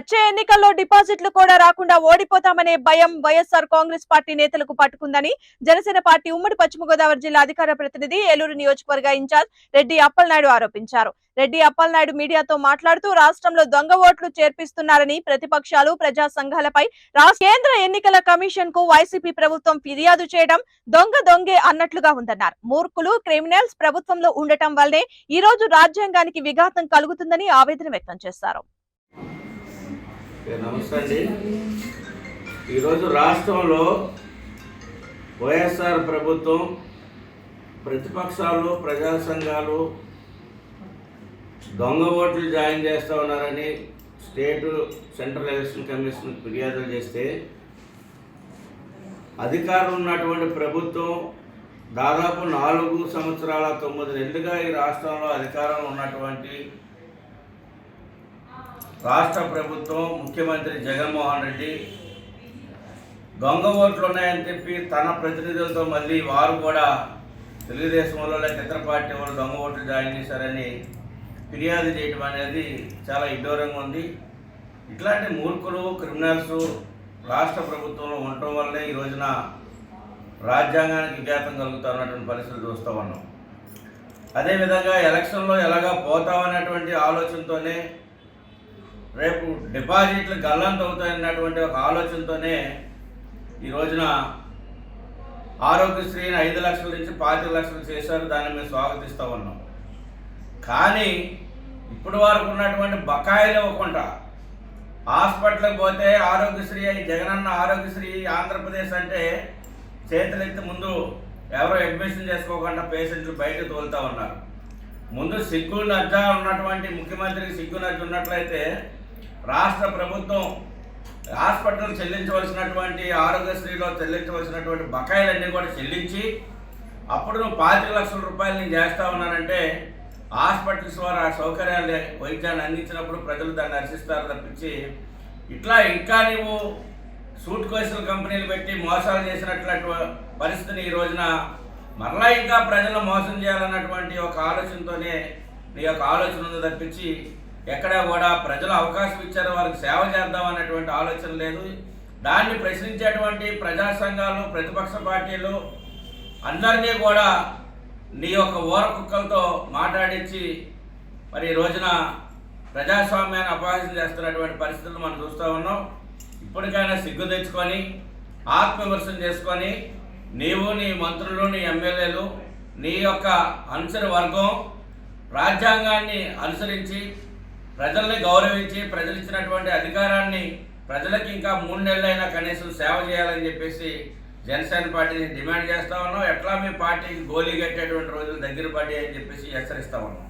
వచ్చే ఎన్నికల్లో డిపాజిట్లు కూడా రాకుండా ఓడిపోతామనే భయం వైఎస్ఆర్ కాంగ్రెస్ పార్టీ నేతలకు పట్టుకుందని జనసేన పార్టీ ఉమ్మడి పశ్చిమ గోదావరి జిల్లా అధికార ప్రతినిధి ఏలూరు నియోజకవర్గ ఇన్ఛార్జ్ రెడ్డి అప్పలనాయుడు ఆరోపించారు. రెడ్డి అప్పలనాయుడు మీడియాతో మాట్లాడుతూ రాష్ట్రంలో దొంగ ఓట్లు చేర్పిస్తున్నారని ప్రతిపక్షాలు ప్రజా సంఘాలపై కేంద్ర ఎన్నికల కమిషన్కు వైసీపీ ప్రభుత్వం ఫిర్యాదు చేయడం దొంగ దొంగే అన్నట్లుగా ఉందన్నారు. మూర్ఖులు క్రిమినల్స్ ప్రభుత్వంలో ఉండటం వల్లే ఈ రోజు రాజ్యాంగానికి విఘాతం కలుగుతుందని ఆవేదన వ్యక్తం చేశారు. నమస్తే అండి. ఈరోజు రాష్ట్రంలో వైఎస్ఆర్ ప్రభుత్వం ప్రతిపక్షాలు ప్రజా సంఘాలు దొంగ ఓట్లు జాయిన్ చేస్తూ ఉన్నారని స్టేట్ సెంట్రల్ ఎలక్షన్ కమిషన్ ఫిర్యాదులు చేస్తే అధికారం ఉన్నటువంటి ప్రభుత్వం దాదాపు నాలుగు సంవత్సరాల తొమ్మిది నెలలుగా ఈ రాష్ట్రంలో అధికారంలో ఉన్నటువంటి రాష్ట్ర ప్రభుత్వం ముఖ్యమంత్రి జగన్మోహన్ రెడ్డి దొంగ ఓట్లు ఉన్నాయని చెప్పి తన ప్రతినిధులతో మళ్ళీ వారు కూడా తెలుగుదేశం వాళ్ళు లేక ఇతర పార్టీ వాళ్ళు దొంగ ఓట్లు జాయిన్ చేశారని ఫిర్యాదు చేయడం అనేది చాలా ఇడ్డూరంగా ఉంది. ఇట్లాంటి మూర్ఖులు క్రిమినల్స్ రాష్ట్ర ప్రభుత్వంలో ఉండటం వల్లే ఈ రోజున రాజ్యాంగానికి విఘాతం కలుగుతున్నటువంటి పరిస్థితులు చూస్తూ ఉన్నాం. అదేవిధంగా ఎలక్షన్లో ఎలాగా పోతామన్నటువంటి ఆలోచనతోనే రేపు డిపాజిట్లు గల్లంత అవుతాయన్నటువంటి ఒక ఆలోచనతోనే ఈ రోజున ఆరోగ్యశ్రీని ఐదు లక్షల నుంచి పాతిక లక్షలు చేశారు దాన్ని మేము స్వాగతిస్తూ ఉన్నాం. కానీ ఇప్పటి వరకు ఉన్నటువంటి బకాయిలు ఇవ్వకుండా హాస్పిటల్కి పోతే ఆరోగ్యశ్రీ జగనన్న ఆరోగ్యశ్రీ ఆంధ్రప్రదేశ్ అంటే చేతులెత్తి ముందు ఎవరో అడ్మిషన్ చేసుకోకుండా పేషెంట్లు బయట తోలుతూ ఉన్నారు. ముందు సిగ్గు నజ్జ ఉన్నటువంటి ముఖ్యమంత్రికి సిగ్గు నజ్జ ఉన్నట్లయితే రాష్ట్ర ప్రభుత్వం హాస్పిటల్ చెల్లించవలసినటువంటి ఆరోగ్యశ్రీలో చెల్లించవలసినటువంటి బకాయిలన్నీ కూడా చెల్లించి అప్పుడు నువ్వు పాతిక లక్షల రూపాయలు నేను చేస్తా ఉన్నానంటే హాస్పిటల్స్ వారు ఆ సౌకర్యాలు వైద్యాన్ని అందించినప్పుడు ప్రజలు దాన్ని హర్షిస్తారు తప్పించి ఇట్లా ఇంకా నీవు సూట్ కేసుల కంపెనీలు పెట్టి మోసాలు చేసినట్లు పరిస్థితిని ఈ రోజున మరలా ఇంకా ప్రజలను మోసం చేయాలన్నటువంటి ఒక ఆలోచనతోనే నీ యొక్క ఆలోచన ఉంది తప్పించి ఎక్కడ కూడా ప్రజలు అవకాశం ఇచ్చారు వారికి సేవ చేద్దాం అన్నటువంటి ఆలోచన లేదు. దాన్ని ప్రశ్నించేటువంటి ప్రజా సంఘాలు ప్రతిపక్ష పార్టీలు అందరినీ కూడా నీ యొక్క ఓర కుక్కలతో మాట్లాడించి మరి ఈ రోజున ప్రజాస్వామ్యాన్ని అపహాసం చేస్తున్నటువంటి పరిస్థితులు మనం చూస్తూ ఉన్నాం. ఇప్పటికైనా సిగ్గు తెచ్చుకొని ఆత్మవిమర్శన చేసుకొని నీవు నీ మంత్రులు నీ ఎమ్మెల్యేలు నీ యొక్క అనుసరి వర్గం రాజ్యాంగాన్ని అనుసరించి ప్రజల్ని గౌరవించి ప్రజలు ఇచ్చినటువంటి అధికారాన్ని ప్రజలకు ఇంకా మూడు నెలలైనా కనీసం సేవ చేయాలని చెప్పేసి జనసేన పార్టీని డిమాండ్ చేస్తా ఉన్నాం. ఎట్లా మీ పార్టీకి గోలీ కట్టేటువంటి రోజులు దగ్గర పడి అని చెప్పేసి హెచ్చరిస్తా ఉన్నాం.